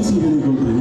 isso que eu encontrei.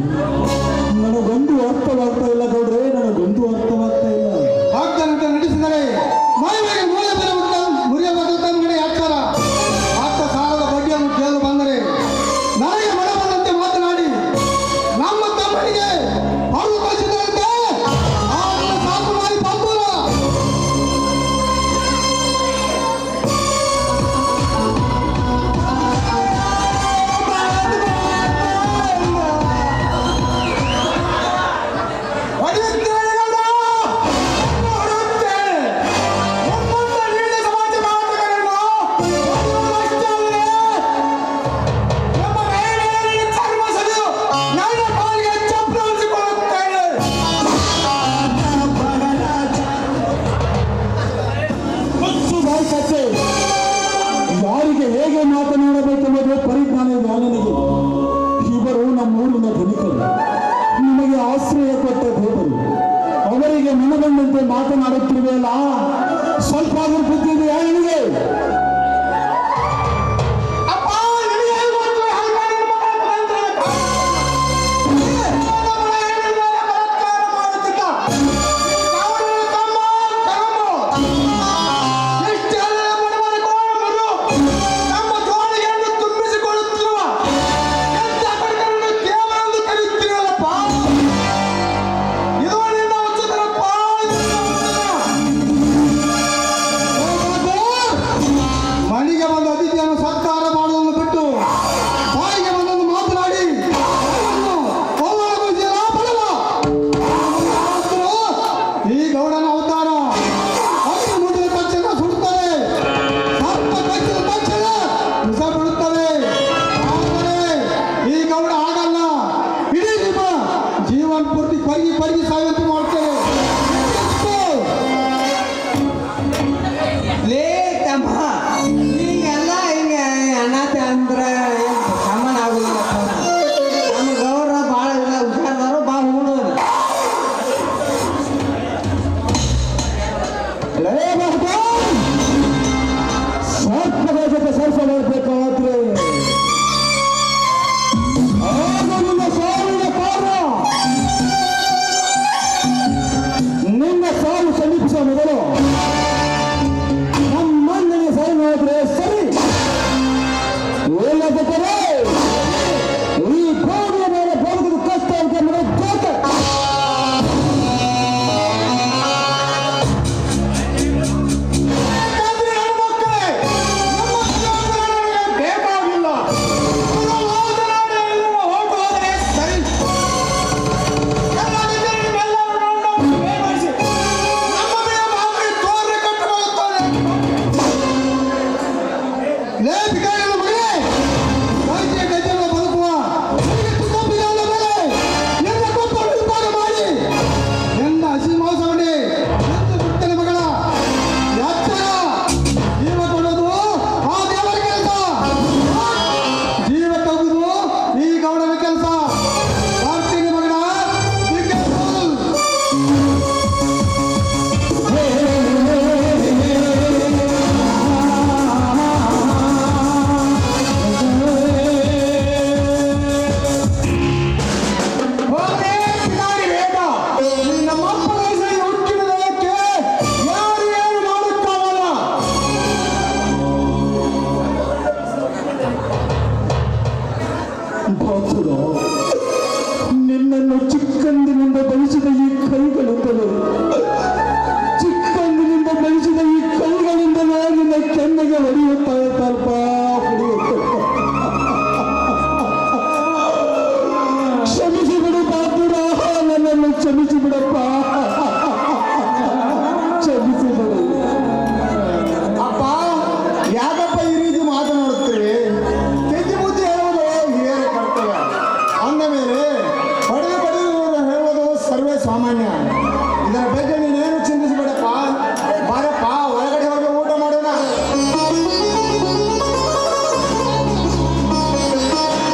ಊರಿನ ಧನಿಕರು ನಿಮಗೆ ಆಶ್ರಯ ಕೊಟ್ಟ ದೇವರು ಅವರಿಗೆ ಮನಬಂದಂತೆ ಮಾತನಾಡುತ್ತಿರುವೆಯಲ್ಲ? ಸ್ವಲ್ಪ ಆದರೂ पूर्ति पड़ी पड़ी सायंत्र मारते 慢慢点